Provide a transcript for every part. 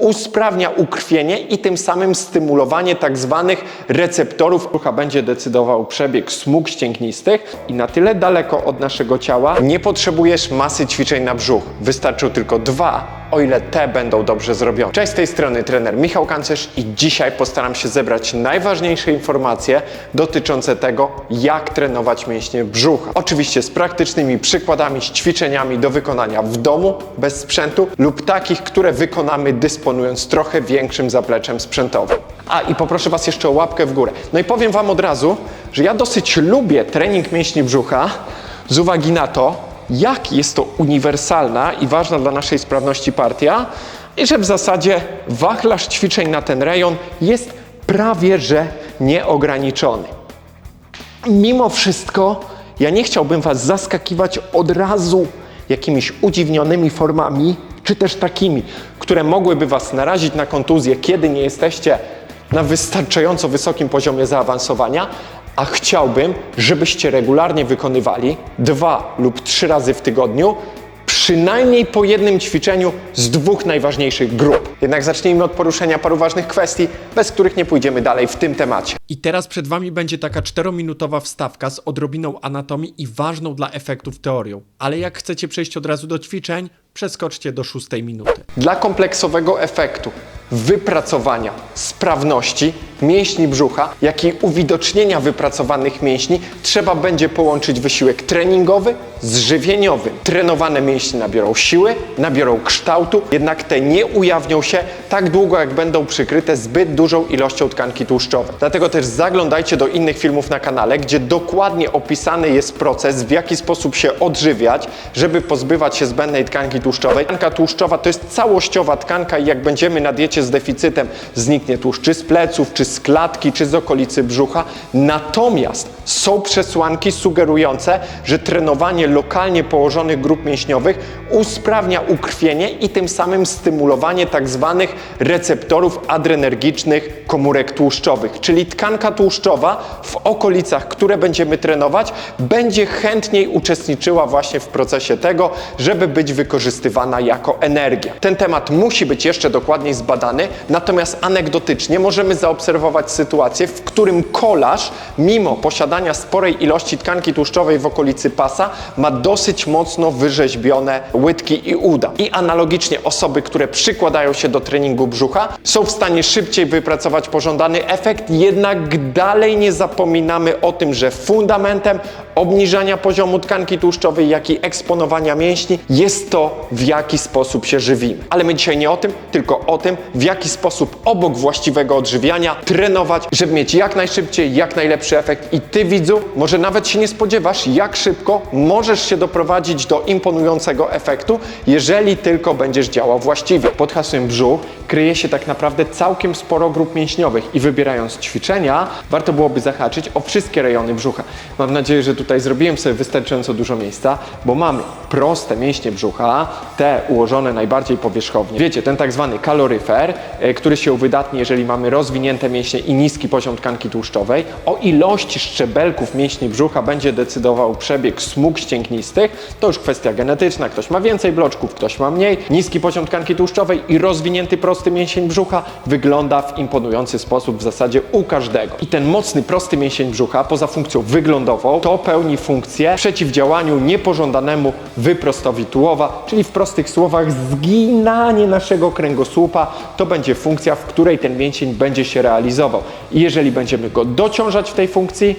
usprawnia ukrwienie i tym samym stymulowanie tak zwanych receptorów. Brzucha będzie decydował przebieg smug ścięgnistych i na tyle daleko od naszego ciała nie potrzebujesz masy ćwiczeń na brzuch. Wystarczą tylko dwa, o ile te będą dobrze zrobione. Cześć z tej strony trener Michał Kancerz i dzisiaj postaram się zebrać najważniejsze informacje dotyczące tego, jak trenować mięśnie brzucha. Oczywiście z praktycznymi przykładami, z ćwiczeniami do wykonania w domu, bez sprzętu lub takich, które wykonamy dysponując trochę większym zapleczem sprzętowym. A i poproszę Was jeszcze o łapkę w górę. No i powiem Wam od razu, że ja dosyć lubię trening mięśni brzucha z uwagi na to, jak jest to uniwersalna i ważna dla naszej sprawności partia i że w zasadzie wachlarz ćwiczeń na ten rejon jest prawie że nieograniczony. Mimo wszystko, ja nie chciałbym Was zaskakiwać od razu jakimiś udziwnionymi formami, czy też takimi, które mogłyby Was narazić na kontuzję, kiedy nie jesteście na wystarczająco wysokim poziomie zaawansowania, a chciałbym, żebyście regularnie wykonywali dwa lub trzy razy w tygodniu przynajmniej po jednym ćwiczeniu z dwóch najważniejszych grup. Jednak zacznijmy od poruszenia paru ważnych kwestii, bez których nie pójdziemy dalej w tym temacie. I teraz przed Wami będzie taka 4-minutowa wstawka z odrobiną anatomii i ważną dla efektów teorią. Ale jak chcecie przejść od razu do ćwiczeń, przeskoczcie do 6 minuty. Dla kompleksowego efektu wypracowania sprawności mięśni brzucha, jak i uwidocznienia wypracowanych mięśni, trzeba będzie połączyć wysiłek treningowy z żywieniowym. Trenowane mięśnie nabiorą siły, nabiorą kształtu, jednak te nie ujawnią się tak długo, jak będą przykryte zbyt dużą ilością tkanki tłuszczowej. Dlatego też zaglądajcie do innych filmów na kanale, gdzie dokładnie opisany jest proces, w jaki sposób się odżywiać, żeby pozbywać się zbędnej tkanki tłuszczowej. Tkanka tłuszczowa to jest całościowa tkanka i jak będziemy na diecie z deficytem, zniknie tłuszcz czy z pleców, czy z klatki, czy z okolicy brzucha. Natomiast są przesłanki sugerujące, że trenowanie lokalnie położonych grup mięśniowych usprawnia ukrwienie i tym samym stymulowanie tak zwanych receptorów adrenergicznych komórek tłuszczowych, czyli tkanka tłuszczowa w okolicach, które będziemy trenować, będzie chętniej uczestniczyła właśnie w procesie tego, żeby być wykorzystywana jako energia. Ten temat musi być jeszcze dokładniej zbadany, natomiast anegdotycznie możemy zaobserwować sytuację, w którym kolarz, mimo posiadania sporej ilości tkanki tłuszczowej w okolicy pasa, ma dosyć mocno wyrzeźbione łydki i uda. I analogicznie osoby, które przykładają się do treningu brzucha, są w stanie szybciej wypracować pożądany efekt, jednak dalej nie zapominamy o tym, że fundamentem obniżania poziomu tkanki tłuszczowej, jak i eksponowania mięśni jest to, w jaki sposób się żywimy. Ale my dzisiaj nie o tym, tylko o tym, w jaki sposób obok właściwego odżywiania trenować, żeby mieć jak najszybciej, jak najlepszy efekt. I ty, widzu, może nawet się nie spodziewasz, jak szybko możesz się doprowadzić do imponującego efektu, jeżeli tylko będziesz działał właściwie. Pod hasłem brzuch kryje się tak naprawdę całkiem sporo grup mięśniowych i wybierając ćwiczenia, warto byłoby zahaczyć o wszystkie rejony brzucha. Mam nadzieję, że tutaj zrobiłem sobie wystarczająco dużo miejsca, bo mamy proste mięśnie brzucha, te ułożone najbardziej powierzchownie. Wiecie, ten tak zwany kaloryfer, e, który się uwydatni, jeżeli mamy rozwinięte mięśnie i niski poziom tkanki tłuszczowej. O ilości szczebelków mięśni brzucha będzie decydował przebieg smug ścięgnistych. To już kwestia genetyczna. Ktoś ma więcej bloczków, ktoś ma mniej. Niski poziom tkanki tłuszczowej i rozwinięty prosty mięsień brzucha wygląda w imponujący sposób w zasadzie u każdego. I ten mocny, prosty mięsień brzucha, poza funkcją wyglądową, to pełni funkcję przeciwdziałaniu niepożądanemu wyprostowi tułowa, czyli w prostych słowach zginanie naszego kręgosłupa to będzie funkcja, w której ten mięsień będzie się realizował. I jeżeli będziemy go dociążać w tej funkcji,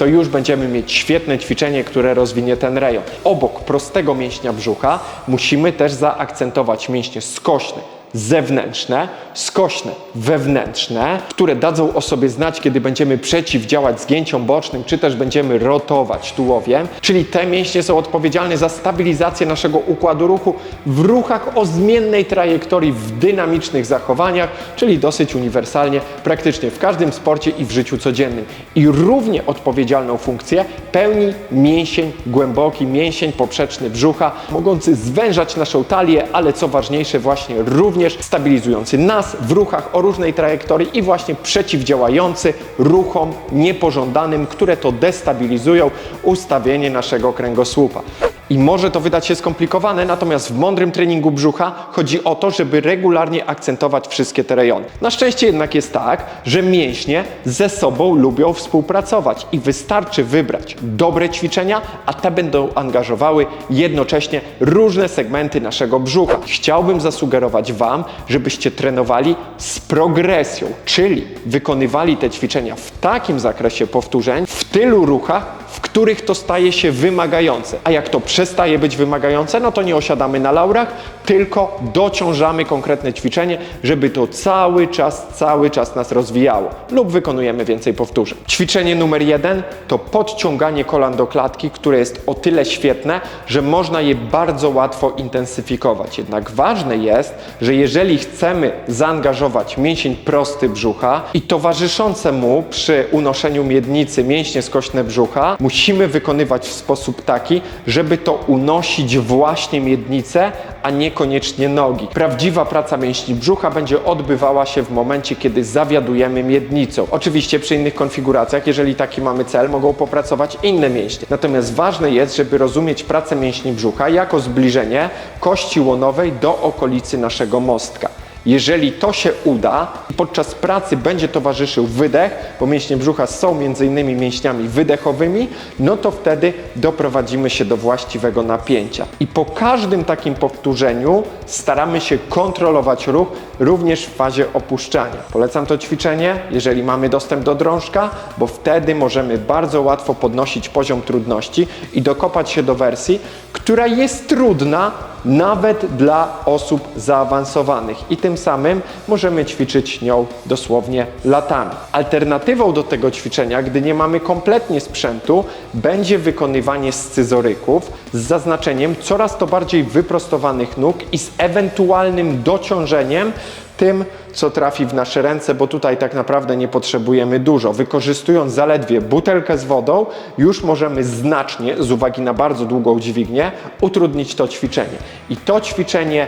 to już będziemy mieć świetne ćwiczenie, które rozwinie ten rejon. Obok prostego mięśnia brzucha musimy też zaakcentować mięśnie skośne, zewnętrzne, skośne, wewnętrzne, które dadzą o sobie znać, kiedy będziemy przeciwdziałać zgięciom bocznym, czy też będziemy rotować tułowiem. Czyli te mięśnie są odpowiedzialne za stabilizację naszego układu ruchu w ruchach o zmiennej trajektorii, w dynamicznych zachowaniach, czyli dosyć uniwersalnie, praktycznie w każdym sporcie i w życiu codziennym. I równie odpowiedzialną funkcję pełni mięsień głęboki, mięsień poprzeczny brzucha, mogący zwężać naszą talię, ale co ważniejsze, właśnie również stabilizujący nas w ruchach o różnej trajektorii i właśnie przeciwdziałający ruchom niepożądanym, które to destabilizują ustawienie naszego kręgosłupa. I może to wydać się skomplikowane, natomiast w mądrym treningu brzucha chodzi o to, żeby regularnie akcentować wszystkie te rejony. Na szczęście jednak jest tak, że mięśnie ze sobą lubią współpracować i wystarczy wybrać dobre ćwiczenia, a te będą angażowały jednocześnie różne segmenty naszego brzucha. Chciałbym zasugerować Wam, żebyście trenowali z progresją, czyli wykonywali te ćwiczenia w takim zakresie powtórzeń, w tylu ruchach, w których to staje się wymagające. A jak to przestaje być wymagające, no to nie osiadamy na laurach, tylko dociążamy konkretne ćwiczenie, żeby to cały czas, cały czas nas rozwijało. Lub wykonujemy więcej powtórzeń. Ćwiczenie numer jeden to podciąganie kolan do klatki, które jest o tyle świetne, że można je bardzo łatwo intensyfikować. Jednak ważne jest, że jeżeli chcemy zaangażować mięsień prosty brzucha i towarzyszące mu przy unoszeniu miednicy mięśnie skośne brzucha, musimy wykonywać w sposób taki, żeby to unosić właśnie miednicę, a niekoniecznie nogi. Prawdziwa praca mięśni brzucha będzie odbywała się w momencie, kiedy zawiadujemy miednicą. Oczywiście przy innych konfiguracjach, jeżeli taki mamy cel, mogą popracować inne mięśnie. Natomiast ważne jest, żeby rozumieć pracę mięśni brzucha jako zbliżenie kości łonowej do okolicy naszego mostka. Jeżeli to się uda i podczas pracy będzie towarzyszył wydech, bo mięśnie brzucha są między innymi mięśniami wydechowymi, no to wtedy doprowadzimy się do właściwego napięcia. I po każdym takim powtórzeniu staramy się kontrolować ruch również w fazie opuszczania. Polecam to ćwiczenie, jeżeli mamy dostęp do drążka, bo wtedy możemy bardzo łatwo podnosić poziom trudności i dokopać się do wersji, która jest trudna, nawet dla osób zaawansowanych i tym samym możemy ćwiczyć nią dosłownie latami. Alternatywą do tego ćwiczenia, gdy nie mamy kompletnie sprzętu, będzie wykonywanie scyzoryków z zaznaczeniem coraz to bardziej wyprostowanych nóg i z ewentualnym dociążeniem tym, co trafi w nasze ręce, bo tutaj tak naprawdę nie potrzebujemy dużo. Wykorzystując zaledwie butelkę z wodą, już możemy znacznie, z uwagi na bardzo długą dźwignię, utrudnić to ćwiczenie. I to ćwiczenie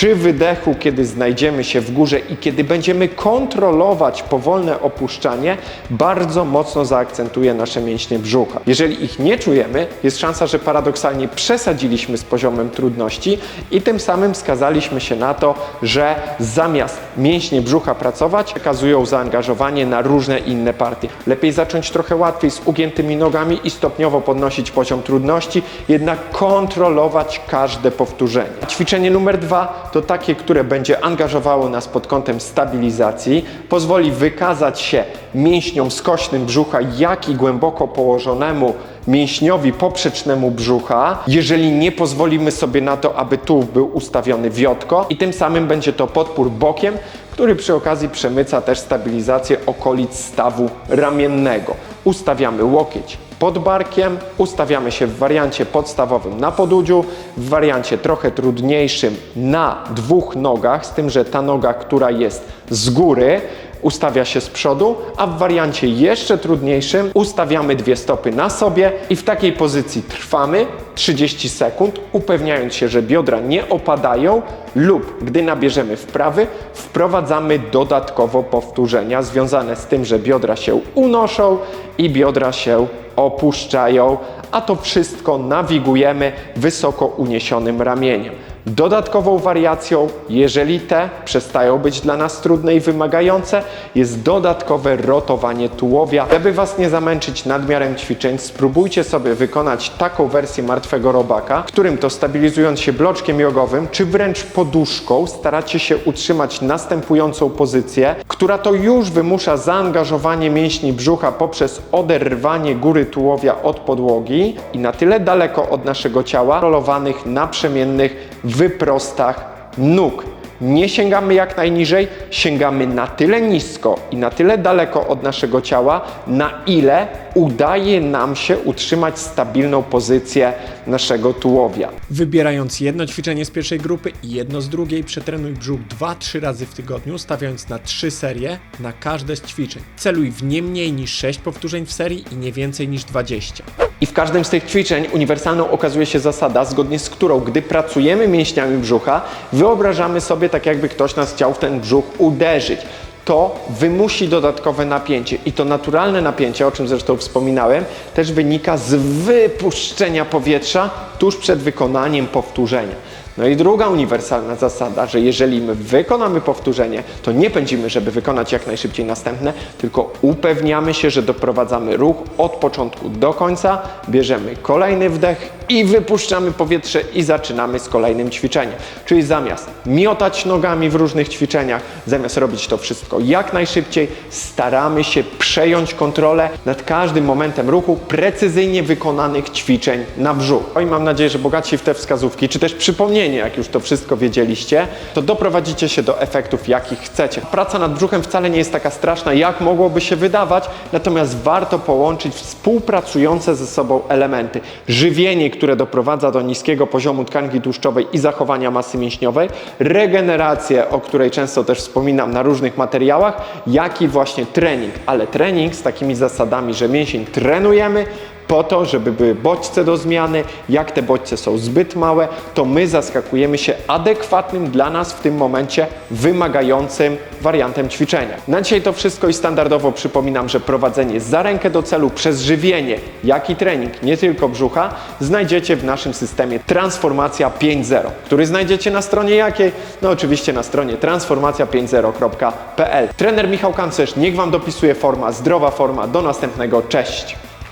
przy wydechu, kiedy znajdziemy się w górze i kiedy będziemy kontrolować powolne opuszczanie, bardzo mocno zaakcentuje nasze mięśnie brzucha. Jeżeli ich nie czujemy, jest szansa, że paradoksalnie przesadziliśmy z poziomem trudności i tym samym skazaliśmy się na to, że zamiast mięśnie brzucha pracować, przekazują zaangażowanie na różne inne partie. Lepiej zacząć trochę łatwiej z ugiętymi nogami i stopniowo podnosić poziom trudności, jednak kontrolować każde powtórzenie. Ćwiczenie numer dwa to takie, które będzie angażowało nas pod kątem stabilizacji, pozwoli wykazać się mięśniom skośnym brzucha, jak i głęboko położonemu mięśniowi poprzecznemu brzucha, jeżeli nie pozwolimy sobie na to, aby tułów był ustawiony wiotko i tym samym będzie to podpór bokiem, który przy okazji przemyca też stabilizację okolic stawu ramiennego. Ustawiamy łokieć pod barkiem, ustawiamy się w wariancie podstawowym na podudziu, w wariancie trochę trudniejszym na dwóch nogach, z tym, że ta noga, która jest z góry, ustawia się z przodu, a w wariancie jeszcze trudniejszym ustawiamy dwie stopy na sobie i w takiej pozycji trwamy 30 sekund, upewniając się, że biodra nie opadają lub gdy nabierzemy wprawy, wprowadzamy dodatkowo powtórzenia związane z tym, że biodra się unoszą i biodra się opuszczają, a to wszystko nawigujemy wysoko uniesionym ramieniem. Dodatkową wariacją, jeżeli te przestają być dla nas trudne i wymagające, jest dodatkowe rotowanie tułowia. Żeby Was nie zamęczyć nadmiarem ćwiczeń, spróbujcie sobie wykonać taką wersję martwego robaka, którym to stabilizując się bloczkiem jogowym, czy wręcz poduszką, staracie się utrzymać następującą pozycję, która to już wymusza zaangażowanie mięśni brzucha poprzez oderwanie góry tułowia od podłogi i na tyle daleko od naszego ciała, rolowanych naprzemiennych wyprostach nóg. Nie sięgamy jak najniżej, sięgamy na tyle nisko i na tyle daleko od naszego ciała, na ile udaje nam się utrzymać stabilną pozycję naszego tułowia. Wybierając jedno ćwiczenie z pierwszej grupy i jedno z drugiej, przetrenuj brzuch 2-3 razy w tygodniu, stawiając na 3 serie na każde z ćwiczeń. Celuj w nie mniej niż 6 powtórzeń w serii i nie więcej niż 20. I w każdym z tych ćwiczeń uniwersalną okazuje się zasada, zgodnie z którą, gdy pracujemy mięśniami brzucha, wyobrażamy sobie tak, jakby ktoś nas chciał w ten brzuch uderzyć. To wymusi dodatkowe napięcie. I to naturalne napięcie, o czym zresztą wspominałem, też wynika z wypuszczenia powietrza tuż przed wykonaniem powtórzenia. No i druga uniwersalna zasada, że jeżeli my wykonamy powtórzenie, to nie pędzimy, żeby wykonać jak najszybciej następne, tylko upewniamy się, że doprowadzamy ruch od początku do końca, bierzemy kolejny wdech i wypuszczamy powietrze i zaczynamy z kolejnym ćwiczeniem. Czyli zamiast miotać nogami w różnych ćwiczeniach, zamiast robić to wszystko jak najszybciej, staramy się przejąć kontrolę nad każdym momentem ruchu precyzyjnie wykonanych ćwiczeń na brzuch. I mam nadzieję, że bogaci w te wskazówki, czy też przypomnienie, jak już to wszystko wiedzieliście, to doprowadzicie się do efektów, jakich chcecie. Praca nad brzuchem wcale nie jest taka straszna, jak mogłoby się wydawać, natomiast warto połączyć współpracujące ze sobą elementy. Żywienie, które doprowadza do niskiego poziomu tkanki tłuszczowej i zachowania masy mięśniowej, regenerację, o której często też wspominam na różnych materiałach, jak i właśnie trening, ale trening z takimi zasadami, że mięsień trenujemy, po to, żeby były bodźce do zmiany. Jak te bodźce są zbyt małe, to my zaskakujemy się adekwatnym dla nas w tym momencie wymagającym wariantem ćwiczenia. Na dzisiaj to wszystko i standardowo przypominam, że prowadzenie za rękę do celu przez żywienie, jak i trening, nie tylko brzucha, znajdziecie w naszym systemie Transformacja 5.0, który znajdziecie na stronie jakiej? No oczywiście na stronie transformacja50.pl. Trener Michał Kancerz, niech Wam dopisuje forma, zdrowa forma. Do następnego, cześć!